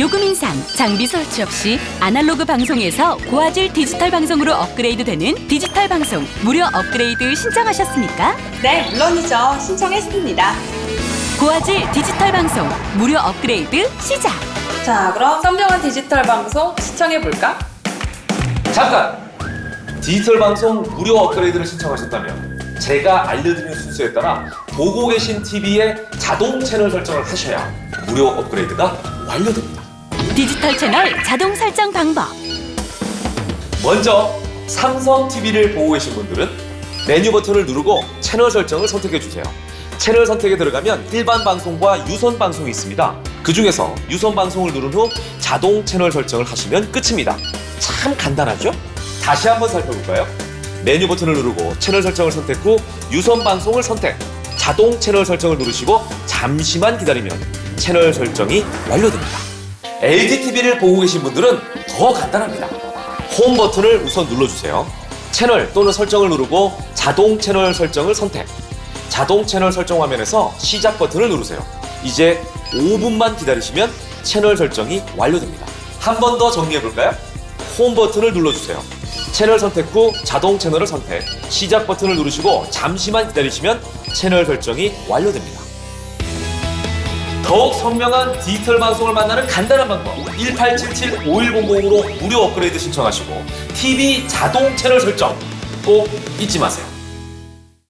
요금 인상, 장비 설치 없이 아날로그 방송에서 고화질 디지털 방송으로 업그레이드되는 디지털 방송 무료 업그레이드 신청하셨습니까? 네, 물론이죠. 신청했습니다. 고화질 디지털 방송 무료 업그레이드 시작! 자, 그럼 선명한 디지털 방송 시청해 볼까? 잠깐! 디지털 방송 무료 업그레이드를 신청하셨다면 제가 알려드린 순서에 따라 보고 계신 TV에 자동 채널 설정을 하셔야 무료 업그레이드가 완료됩니다. 디지털 채널 자동 설정 방법 먼저 삼성 TV를 보고 계신 분들은 메뉴 버튼을 누르고 채널 설정을 선택해 주세요. 채널 선택에 들어가면 일반 방송과 유선 방송이 있습니다. 그 중에서 유선 방송을 누른 후 자동 채널 설정을 하시면 끝입니다. 참 간단하죠? 다시 한번 살펴볼까요? 메뉴 버튼을 누르고 채널 설정을 선택 후 유선 방송을 선택. 자동 채널 설정을 누르시고 잠시만 기다리면 채널 설정이 완료됩니다. LG TV를 보고 계신 분들은 더 간단합니다. 홈 버튼을 우선 눌러주세요. 채널 또는 설정을 누르고 자동 채널 설정을 선택. 자동 채널 설정 화면에서 시작 버튼을 누르세요. 이제 5분만 기다리시면 채널 설정이 완료됩니다. 한 번 더 정리해 볼까요? 홈 버튼을 눌러주세요. 채널 선택 후 자동 채널을 선택. 시작 버튼을 누르시고 잠시만 기다리시면 채널 설정이 완료됩니다. 더욱 선명한 디지털 방송을 만나는 간단한 방법 1877-5100으로 무료 업그레이드 신청하시고 TV 자동 채널 설정 꼭 잊지 마세요.